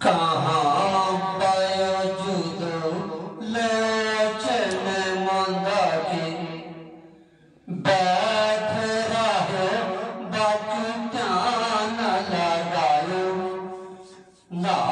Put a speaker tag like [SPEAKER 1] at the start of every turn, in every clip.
[SPEAKER 1] ਕਹਾਂ ਪਾਇਆ ਜੁਦ ਲੈ ਚਲ ਮੰਦਾ ਕੀ ਬੈਠ ਰਹੋ ਬਾਕੀ ਧਿਆਨ ਲਗਾਇਓ। ਨਾਤ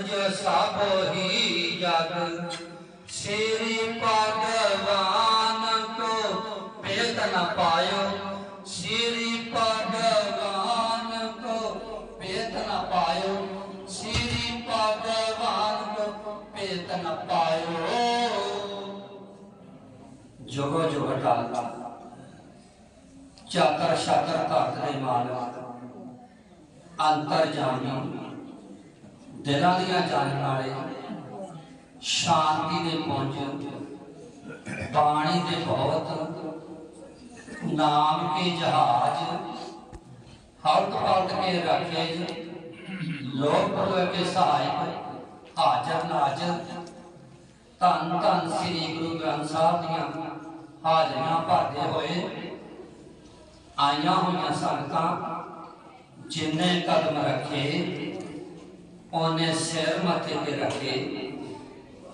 [SPEAKER 1] ਮੁਝ ਪਾਇਓ। ਸ੍ਰੀ ਭਗਵਾਨ ਕੋ ਭੇਤ ਪਾਇਓ। ਸ੍ਰੀ ਭਗਵਾਨ ਕੋ ਭੇਤ ਨ ਚਾਤਰ ਸ਼ਾਤਰ ਧਰਤ ਮਾਲਕ ਅੰਤਰ ਜਾਣੀ ਦਿਲਾਂ ਦੀਆਂ ਜਾਣਨ ਵਾਲੇ ਸ਼ਾਂਤੀ ਦੇ ਪੁੰਜ, ਬਾਣੀ ਦੇ ਬਹੁਤ, ਨਾਮ ਕੇ ਜਹਾਜ ਹਲਕ ਪਲਟ ਕੇ ਰੱਖੇ, ਲੋਕ ਪਰਵੇ ਕੇ ਸਹਾਇਕ, ਹਾਜ਼ਰ ਨਾਜ਼ਰ, ਧੰਨ ਧੰਨ ਸ੍ਰੀ ਗੁਰੂ ਗ੍ਰੰਥ ਸਾਹਿਬ ਦੀਆਂ ਹਾਜ਼ਰੀਆਂ ਭਰਦੇ ਹੋਏ ਆਈਆਂ ਹੋਈਆਂ ਸੰਗਤਾਂ, ਜਿੰਨੇ ਕਦਮ ਰੱਖੇ ਉਹਨੇ ਸਿਰ ਮੱਥੇ ਤੇ ਰੱਖੇ।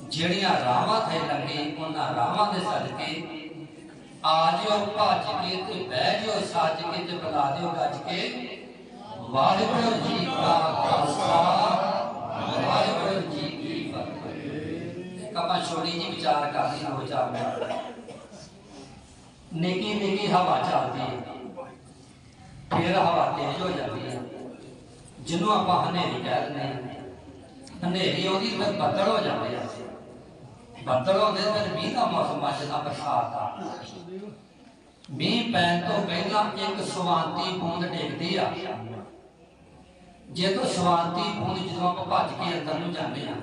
[SPEAKER 1] ਜਿਹੜੀਆਂ ਰਾਹਾਂ ਤੇ ਲੱਗੇ ਉਹਨਾਂ ਰਾਹਾਂ ਦੇ ਸਦਕੇ ਆ ਜਿਓ, ਭੱਜ ਕੇ ਤੇ ਬਹਿ ਜਿਓ, ਸੱਜ ਕੇ ਤੇ ਬੁਲਾ ਦਿਓ ਗੱਜ ਕੇ। ਵਾਹਿਗੁਰੂ ਜੀ ਕਾ ਖਾਲਸਾ, ਵਾਹਿਗੁਰੂ ਜੀ ਕੀ ਫਤਿਹ। ਇੱਕ ਆਪਾਂ ਛੋਟੀ ਜੀ ਵਿਚਾਰ ਕਰਦੇ ਹਾਂ ਦੋ ਚਾਰ ਮਿੰਟ। ਨਿੱਕੀ ਨਿੱਕੀ ਹਵਾ ਚੱਲਦੀ ਹੈ। ਫਿਰ ਹਵਾ ਤੇਜ਼ ਹੋ ਜਾਂਦੀ ਹੈ। ਜਿਹਨੂੰ ਆਪਾਂ ਹਨੇਰੀ ਕਹਿ ਦਿੰਦੇ ਹਾਂ। ਹਨੇਰੀ ਆਉਂਦੀ ਫਿਰ ਬੱਦਲ ਹੋ ਜਾਂਦੇ ਆ। ਬੱਦਲ ਹੁੰਦੇ ਫਿਰ ਮੀਂਹ ਦਾ ਮੌਸਮ ਆ, ਜਾਂਦਾ ਬਰਸਾਤ ਦਾ ਮੀਂਹ ਪੈਣ ਤੋਂ ਪਹਿਲਾਂ ਇੱਕ ਸਵਾਂਤੀ ਬੂੰਦ ਡਿੱਗਦੀ ਆ। ਜੇ ਸਵਾਂਤੀ ਬੂੰਦ ਜਦੋਂ ਆਪਾਂ ਭੱਜ ਕੇ ਅੰਦਰ ਨੂੰ ਜਾਂਦੇ ਆ,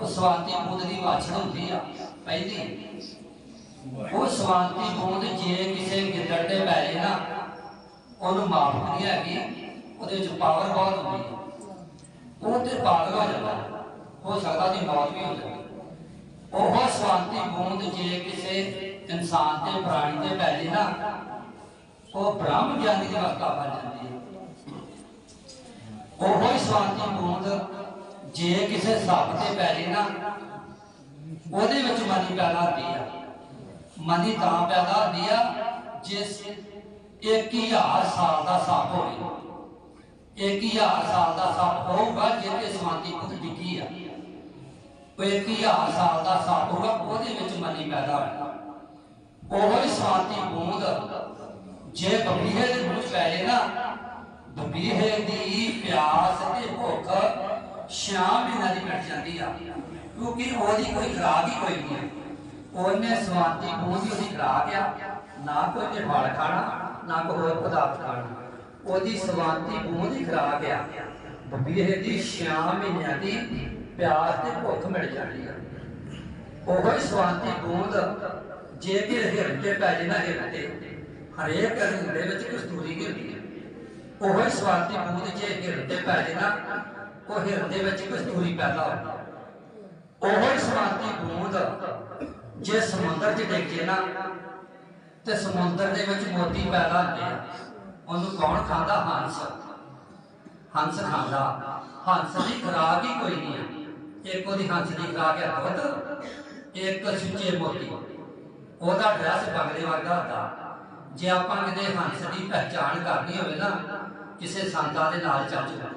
[SPEAKER 1] ਉਹ ਸਵਾਂਤੀ ਬੂੰਦ ਦੀ ਵਾਛੜ ਹੁੰਦੀ ਆ, ਪਹਿਲੀ। ਉਹ ਸਵਾਂਤੀ ਬੂੰਦ ਜੇ ਕਿਸੇ ਗਿੱਦੜ ਦੇ ਪੈਰੇ ਨਾ, ਉਹਨੂੰ ਮਾਫ ਨਹੀਂ ਹੈਗੀ। ਉਹਦੇ ਵਿੱਚ ਪਾਵਰ ਬਹੁਤ ਹੁੰਦੀ ਹੈ। ਉਹ ਤੇ ਪਾਗਲ ਹੋ ਜਾਂਦਾ। ਹੋ ਸਕਦਾ ਦੀ ਮੌਤ ਵੀ ਹੋ ਜਾਵੇ। ਉਹ ਸਵਾਂਤੀ ਬੂੰਦ ਜੇ ਕਿਸੇ ਇਨਸਾਨ ਤੇ, ਪ੍ਰਾਣੀ ਤੇ ਪੈਰੇ ਨਾ, ਉਹ ਬ੍ਰਹਮ ਗਿਆਨੀ ਦੀ ਅਵਸਥਾ ਬਣ ਜਾਂਦੀ ਹੈ। ਉਹ ਹੀ ਸਵਾਂਤੀ ਬੂੰਦ ਜੇ ਕਿਸੇ ਸੱਪ ਤੇ ਪੈਰੇ ਨਾ, ਉਹਦੇ ਵਿੱਚ ਮਨੀ ਪੈਦਾ ਹੁੰਦੀ ਆ। ਮਨੀ ਤਾਂ ਪੈਦਾ ਹੁੰਦੀ ਆ, ਜਿਸ 1000 ਸਾਲ ਦਾ ਸੱਪ ਹੋਵੇ। 1000 ਸਾਲ ਦਾ ਸੱਪ ਹੋਊਗਾ ਜਿਹਦੇ ਸਮਾਂਤੀ ਪੁੱਤ ਡਿੱਗੀ ਆ। ਉਹ 1000 ਸਾਲ ਦਾ ਸੱਪ ਹੋਊਗਾ, ਉਹਦੇ ਵਿੱਚ ਮਨੀ ਪੈਦਾ ਹੋਣਾ ਉਹ ਹੀ ਸਮਾਂਤੀ ਬੂੰਦ, ਜੇ ਬਬੀਹੇ ਦੇ ਮੂੰਹ ਪੈ ਜੇ ਨਾ, ਬਬੀਹੇ ਦੀ ਪਿਆਸ ਤੇ ਭੁੱਖ ਸ਼ਾਮ ਮਹੀਨਾ ਦੀ ਮਿਟ ਜਾਂਦੀ ਆ। ਕਿਉਂਕਿ ਉਹਦੀ ਕੋਈ ਖਰਾਬ ਹੀ ਕੋਈ ਨਹੀਂ ਉਹਨੇ ਸਵਾਤੀ ਬੂੰਦ ਹੀ ਉਹਦੀ ਆ। ਨਾ ਕੋਈ ਤੇ ਫਲ ਖਾਣਾ, ਨਾ ਕੋਈ ਹੋਰ ਪਦਾਰਥ ਖਾਣਾ। ਉਹਦੀ ਸਵਾਤੀ ਬੂੰਦ ਹੀ ਖਰਾਕ ਆ। ਦੀ ਸ਼ਾਮ ਮਹੀਨਿਆਂ ਦੀ ਪਿਆਸ ਤੇ ਭੁੱਖ ਮਿਟ ਜਾਂਦੀ ਆ। ਉਹ ਹੀ ਸਵਾਤੀ ਬੂੰਦ ਜੇ ਕਿ ਹਿਰਨ ਤੇ ਪੈ ਜੇ ਨਾ ਹਿਰਨ ਤੇ ਹਰੇਕ ਹਿਰਨ ਵਿੱਚ ਕਸਤੂਰੀ ਹੁੰਦੀ। ਹੈ ਉਹ ਹੀ ਸਵਾਦ ਦੀ ਜੇ ਹਿਰਨ ਤੇ ਪੈ ਜੇ ਨਾ ਉਹ ਹਿਰਨ ਵਿੱਚ ਕਸਤੂਰੀ ਪੈਦਾ ਹੁੰਦੀ ਉਹ ਹੀ ਸਵਾਦ ਦੀ ਬੂੰਦ ਜੇ ਸਮੁੰਦਰ 'ਚ ਡਿੱਗ ਜੇ ਨਾ, ਤੇ ਸਮੁੰਦਰ ਦੇ ਵਿੱਚ ਮੋਤੀ ਪੈਦਾ ਹੁੰਦੇ ਆ। ਉਹਨੂੰ ਕੌਣ ਖਾਂਦਾ? ਹੰਸ। ਹੰਸ ਖਾਂਦਾ। ਹੰਸ ਦੀ ਖੁਰਾਕ ਹੀ ਕੋਈ ਨਹੀਂ ਹੈ ਇੱਕ ਉਹਦੀ ਹੰਸ ਦੀ ਖੁਰਾਕ ਹੈ ਦੁੱਧ, ਇੱਕ ਸੁੱਚੇ ਮੋਤੀ। ਉਹਦਾ ਡਰੈਸ ਬੰਗਲੇ ਵਰਗਾ ਹੁੰਦਾ। ਜੇ ਆਪਾਂ ਕਿਤੇ ਹੰਸ ਦੀ ਪਹਿਚਾਣ ਕਰਨੀ ਹੋਵੇ ਨਾ, ਕਿਸੇ ਸੰਤਾਂ ਦੇ ਨਾਲ ਚੱਲ ਜਾਓ।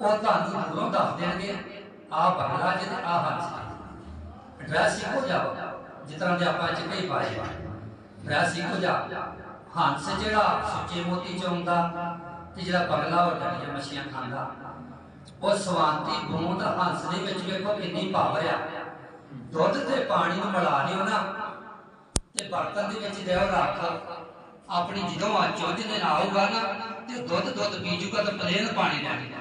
[SPEAKER 1] ਉਹ ਤੁਹਾਨੂੰ ਦੂਰੋਂ ਦੱਸ ਦੇਣਗੇ, ਆਹ ਬੰਗਲਾ ਜਿਹਦੇ ਆਹ ਹੰਸ ਡਰੈਸ ਇੱਕੋ ਜਾਵਾ ਜਿਸ ਤਰ੍ਹਾਂ ਦੇ ਆਪਾਂ ਚਿੱਟੇ ਪਾਏ ਡਰੈਸ ਇੱਕੋ ਜਾ ਹੰਸ ਜਿਹੜਾ ਸੁੱਚੇ ਮੋਤੀ ਚ ਆਉਂਦਾ ਤੇ ਜਿਹੜਾ ਬੰਗਲਾ ਉਹ ਡਲੀਆਂ ਮੱਛੀਆਂ ਖਾਂਦਾ, ਉਹ ਸਵਾਂਤੀ ਬੂੰਦ ਹੰਸ ਦੇ ਵਿੱਚ ਵੇਖੋ ਕਿੰਨੀ ਪਾਵਰ ਆ। ਦੁੱਧ ਤੇ ਪਾਣੀ ਨੂੰ ਮਿਲਾ ਲਿਓ ਨਾ ਤੇ ਬਰਤਨ ਦੇ ਵਿੱਚ ਦੇਓ ਰੱਖ, ਆਪਣੀ ਜਦੋਂ ਆ ਚੁੱਝ ਦੇ ਆਊਗਾ ਨਾ ਤੇ ਦੁੱਧ ਦੁੱਧ ਪੀ ਜੂਗਾ ਤਾਂ ਪਲੇਨ ਪਾਣੀ ਲੈ ਲੂਗਾ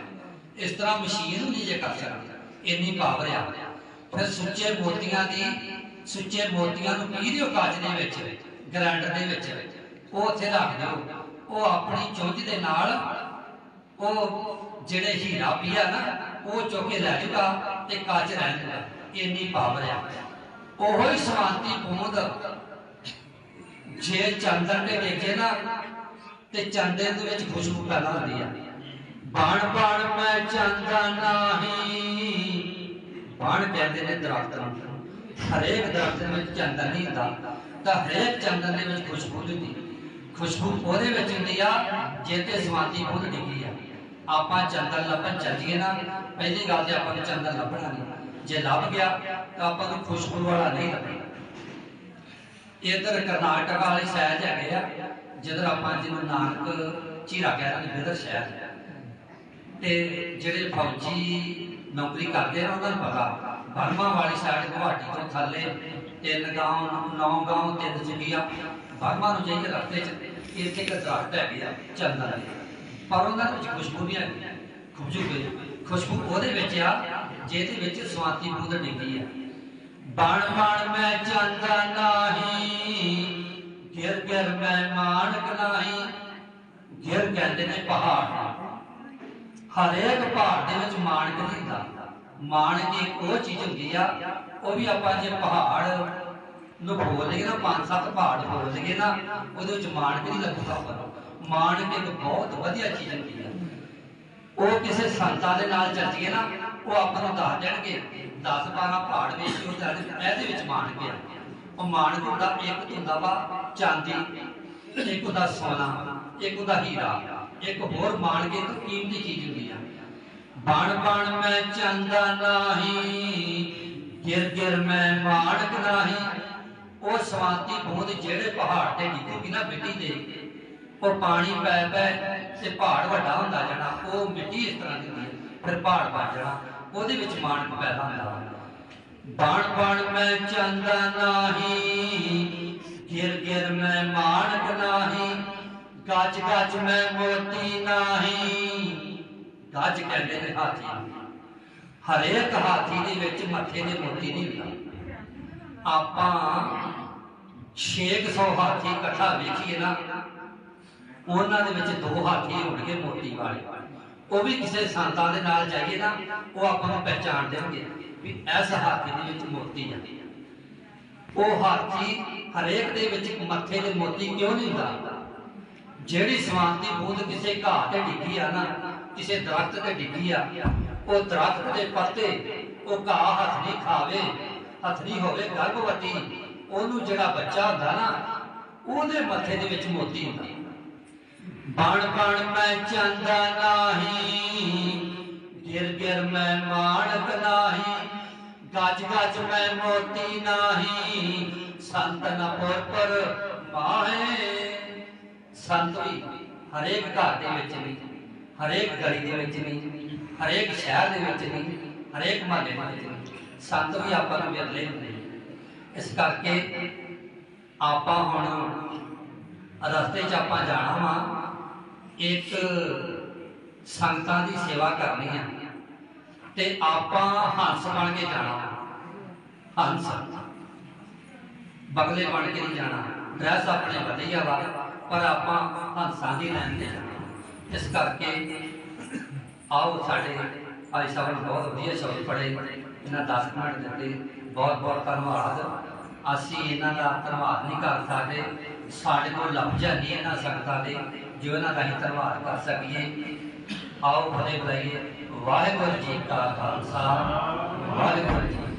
[SPEAKER 1] ਇਸ ਤਰ੍ਹਾਂ ਮਸ਼ੀਨ ਨਹੀਂ ਜੇ ਕਰ ਸਕਦੀ, ਇੰਨੀ ਪਾਵਰ ਆ। ਫਿਰ ਸੁੱਚੇ ਮੋਤੀਆਂ ਦੀ, ਸੁੱਚੇ ਮੋਤੀਆਂ ਨੂੰ ਪੀ ਦਿਓ ਕੱਚ ਦੇ ਵਿੱਚ ਗ੍ਰਾਈਂਡਰ ਦੇ ਵਿੱਚ। ਉਹ ਉੱਥੇ ਰੱਖ ਦਿਓ। ਉਹ ਆਪਣੀ ਚੁੰਝ ਦੇ ਨਾਲ ਉਹ ਜਿਹੜੇ ਹੀਰਾ ਪੀਆ ਨਾ, ਉਹ ਚੁੱਕ ਕੇ ਲੈ ਜੂਗਾ ਤੇ ਕੱਚ ਰਹਿ ਜੂਗਾ ਇੰਨੀ ਪਾਵਰ ਆ। ਉਹੋ ਹੀ ਸ਼ਾਂਤੀ ਬੂੰਦ ਜੇ ਚੰਦਨ ਤੇ ਵੇਖੇ ਨਾ, ਤੇ ਚੰਦਨ ਦੇ ਵਿੱਚ ਖੁਸ਼ਬੂ ਪੈਦਾ ਹੁੰਦੀ ਆ। ਬਣ ਬਣ, ਮੈਂ ਚੰਦਨ ਨਾਹੀ। ਬਣ ਕਹਿੰਦੇ ਨੇ ਦਰਖਤ ਹਰੇਕ ਦਰਖਤ ਦੇ ਵਿੱਚ ਚੰਦਨ ਨਹੀਂ ਹੁੰਦਾ। ਤਾਂ ਹਰੇਕ ਚੰਦਨ ਦੇ ਵਿੱਚ ਖੁਸ਼ਬੂ ਹੁੰਦੀ। ਖੁਸ਼ਬੂ ਉਹਦੇ ਵਿੱਚ ਹੁੰਦੀ ਆ, ਜੇ ਤੇ ਸਵਾਦੀ ਡਿੱਗੀ ਆ। ਆਪਾਂ ਚੰਦਨ ਲੱਭਣ ਚੱਲੀਏ ਨਾ, ਪਹਿਲੀ ਗੱਲ ਤੇ ਆਪਾਂ ਨੂੰ ਚੰਦਨ ਲੱਭਣਾ ਨਹੀਂ। ਜੇ ਲੱਭ ਗਿਆ, ਤਾਂ ਆਪਾਂ ਨੂੰ ਖੁਸ਼ਬੂ ਵਾਲਾ ਨਹੀਂ ਲੱਭਣਾ। ਇਧਰ ਕਰਨਾਟਕ ਵਾਲੀ ਸ਼ਹਿਰ ਹੈਗੇ ਆ, ਜਿੱਧਰ ਆਪਾਂ ਜਿਹਨੂੰ ਨਾਨਕ ਚੀਰਾ ਕਹਿੰਦੇ ਨੇ ਇਧਰ ਸ਼ਹਿਰ ਤੇ ਜਿਹੜੇ ਫੌਜੀ ਨੌਕਰੀ ਕਰਦੇ ਆ, ਉਹਨਾਂ ਨੂੰ ਪਤਾ, ਬਰਮਾ ਵਾਲੀ ਸਾਈਡ ਗੁਹਾਟੀ ਤੋਂ ਥੱਲੇ ਤਿੰਨ ਗਾਉਂ, ਨੌ ਗਾਉਂ, ਤਿੰਨ ਚੁਗੀਆ ਬਰਮਾ ਨੂੰ ਜਾਈਏ ਰਸਤੇ 'ਚ ਇੱਥੇ ਇੱਕ ਦਰਖਤ ਆ ਚੰਦਨ ਦੇ ਪਰ ਉਹਨਾਂ ਵਿੱਚ ਖੁਸ਼ਬੂ ਨਹੀਂ ਹੈ ਖੁਸ਼ਬੂ ਖੁਸ਼ਬੂ ਉਹਦੇ ਵਿੱਚ ਆ, ਜਿਹਦੇ ਵਿੱਚ ਸਵਾਤੀ ਬੂੰਦ ਡਿੱਗੀ ਆ। ਬਣ ਬਣ ਮੈਂ ਚੰਦਾ ਨਾਹੀ, ਗਿਰ ਗਿਰ ਮੈਂ ਮਾਨਕ ਨਾਹੀ। ਗਿਰ ਕਹਿੰਦੇ ਨੇ ਪਹਾੜ। ਹਰੇਕ ਪਹਾੜ ਦੇ ਵਿੱਚ ਮਾਨਕ ਹੁੰਦਾ। ਮਾਨਕ ਇੱਕ ਉਹ ਚੀਜ਼ ਹੁੰਦੀ ਆ, ਉਹ ਵੀ ਆਪਾਂ ਜੇ ਪਹਾੜ ਨੂੰ ਬੋਲ ਨਾ, ਪੰਜ ਸੱਤ ਪਹਾੜ ਬੋਲ ਨਾ, ਉਹਦੇ ਵਿੱਚ ਮਾਨਕ ਨਹੀਂ ਲੱਗੂਗਾ ਪਰ ਮਾਨਕ ਇੱਕ ਬਹੁਤ ਵਧੀਆ ਚੀਜ਼ ਹੁੰਦੀ ਆ। ਉਹ ਕਿਸੇ ਸੰਤਾਂ ਦੇ ਨਾਲ ਚੱਲ ਜੀਏ ਨਾ, ਉਹ ਆਪਾਂ ਨੂੰ ਦੱਸ ਦੇਣਗੇ। 10 12 ਪਹਾੜ ਵੇਖ ਉਹ ਦੱਸਦੇ ਇਹਦੇ ਵਿੱਚ ਮਾਨਕ ਆ। ਉਹ ਮਾਨਕ ਹੁੰਦਾ ਇੱਕ ਹੁੰਦਾ ਵਾ ਚਾਂਦੀ, ਇੱਕ ਹੁੰਦਾ ਸੋਨਾ, ਇੱਕ ਹੁੰਦਾ ਹੀਰਾ, ਇੱਕ ਹੋਰ ਮਾਨਕ ਇੱਕ ਕੀਮਤੀ ਚੀਜ਼ ਹੁੰਦੀ ਆ। ਬਣ ਬਣ ਮੈਂ ਚੰਦਾ ਨਾਹੀ, ਗਿਰ ਗਿਰ ਮੈਂ ਮਾਨਕ ਨਾਹੀ। ਸਵਾਤੀ ਬੂੰਦ ਜਿਹੜੇ ਪਹਾੜ ਤੇ ਡਿੱਗੂਗੀ ਨਾ ਮਿੱਟੀ ਤੇ ਉਹ ਪਾਣੀ ਪੈ ਪੈ ਤੇ ਪਹਾੜ ਵੱਡਾ ਹੁੰਦਾ ਜਾਣਾ, ਉਹ ਮਿੱਟੀ ਇਸ ਤਰ੍ਹਾਂ ਦੀ ਹੁੰਦੀ ਫਿਰ ਪਹਾੜ ਬਣ ਜਾਣਾ, ਉਹਦੇ ਵਿੱਚ ਮਾਨਕ ਪੈਦਾ ਹੁੰਦਾ। ਬਣ ਬਣ ਮੈਂ ਚੰਦਾ ਨਾਹੀ, ਗਿਰ ਗਿਰ ਮੈਂ ਮਾਨਕ ਨਾਹੀ ਗੱਜ ਗੱਜ ਮੈਂ ਮੋਤੀ ਨਾਹੀ। ਗੱਜ ਕਹਿੰਦੇ ਨੇ ਹਾਥੀ। ਹਰੇਕ ਹਾਥੀ ਦੇ ਵਿੱਚ ਮੱਥੇ ਦੇ ਮੋਤੀ ਨਹੀਂ ਹੁੰਦਾ। ਆਪਾਂ 600 ਹਾਥੀ ਇਕੱਠਾ ਵੇਖੀਏ ਨਾ, ਉਹਨਾਂ ਦੇ ਵਿੱਚ ਦੋ ਹਾਥੀ ਹੋਣਗੇ ਮੋਤੀ ਵਾਲੇ। ਉਹ ਵੀ ਕਿਸੇ ਸੰਤਾਂ ਦੇ ਨਾਲ ਜਾਈਏ ਨਾ, ਉਹ ਆਪਾਂ ਨੂੰ ਪਹਿਚਾਣ ਦੇਣਗੇ ਵੀ ਇਸ ਹਾਥੀ ਦੇ ਵਿੱਚ ਮੋਤੀ ਹੈ ਉਹ ਹਾਥੀ ਹਰੇਕ ਦੇ ਵਿੱਚ ਮੱਥੇ ਦੇ ਮੋਤੀ ਕਿਉਂ ਨਹੀਂ ਹੁੰਦਾ? ਜਿਹੜੀ ਸਵਾਂਤੀ ਬੂੰਦ ਕਿਸੇ ਘਾਹ ਤੇ ਡਿੱਗੀ ਆ ਨਾ, ਕਿਸੇ ਦਰਖਤ ਤੇ ਡਿੱਗੀ ਆ, ਉਹ ਦਰਖਤ ਦੇ ਪੱਤੇ, ਉਹ ਘਾਹ ਹੱਥ ਨਹੀਂ ਖਾਵੇ, ਹੱਥ ਨਹੀਂ ਹੋਵੇ ਗਰਭਵਤੀ ਉਹਨੂੰ ਜਿਹੜਾ ਬੱਚਾ ਹੁੰਦਾ ਨਾ, ਉਹਦੇ ਮੱਥੇ ਦੇ ਵਿੱਚ ਮੋਤੀ ਹੁੰਦਾ। ਬਣ ਬਣ ਮੈਂ ਚੰਦਾ ਨਾਹੀ, ਗਿਰ ਗਿਰ ਮੈਂ ਮਾਣਕ ਨਾਹੀ, ਗੱਜ ਗੱਜ ਮੈਂ ਮੋਤੀ ਨਾਹੀ। ਸੰਤ ਨ ਮਾਹੇ ਸੰਤ ਵੀ ਹਰੇਕ ਘਰ ਦੇ ਵਿੱਚ ਨਹੀਂ, ਹਰੇਕ ਗਲੀ ਦੇ ਵਿੱਚ ਨਹੀਂ, ਹਰੇਕ ਸ਼ਹਿਰ ਦੇ ਵਿੱਚ ਨਹੀਂ, ਹਰੇਕ ਮਹੱਲੇ ਦੇ ਵਿੱਚ ਨਹੀਂ। ਸੰਤ ਵੀ ਆਪਾਂ ਨੂੰ ਵਿਰਲੇ ਹੁੰਦੇ ਇਸ ਕਰਕੇ ਆਪਾਂ ਹੁਣ ਰਸਤੇ 'ਚ ਆਪਾਂ ਜਾਣਾ ਵਾ, ਇੱਕ ਸੰਗਤਾਂ ਦੀ ਸੇਵਾ ਕਰਨੀ ਆ। ਤੇ ਆਪਾਂ ਹੰਸ ਬਣ ਕੇ ਜਾਣਾ ਵਾ। ਹੰਸ। ਬਗਲੇ ਬਣ ਕੇ ਨਹੀਂ ਜਾਣਾ। ਡਰੈਸ ਆਪਣੇ ਵਧੀਆ ਵਾ, ਪਰ ਆਪਾਂ ਹੰਸਾਂ ਦੀ ਲੈਂਦੇ ਆ ਇਸ ਕਰਕੇ ਆਓ ਸਾਡੇ ਭਾਈ ਸਾਹਿਬ ਨੇ ਬਹੁਤ ਵਧੀਆ ਸ਼ਬਦ ਪੜ੍ਹੇ, ਇਹਨਾਂ 10 ਮਿੰਟ ਦਿੱਤੇ ਬਹੁਤ ਬਹੁਤ ਧੰਨਵਾਦ। ਅਸੀਂ ਇਹਨਾਂ ਦਾ ਧੰਨਵਾਦ ਨਹੀਂ ਕਰ ਸਕਦੇ, ਸਾਡੇ ਕੋਲ ਲਫ਼ਜ਼ਾਂ ਨਹੀਂ ਇਹਨਾਂ ਸੰਗਤਾਂ ਦੇ, ਜੋ ਇਹਨਾਂ ਦਾ ਹੀ ਧੰਨਵਾਦ ਕਰ ਸਕੀਏ। ਆਓ ਫਤਿਹ ਬੁਲਾਈਏ ਵਾਹਿਗੁਰੂ ਜੀ ਕਾ ਖਾਲਸਾ, ਵਾਹਿਗੁਰੂ ਜੀ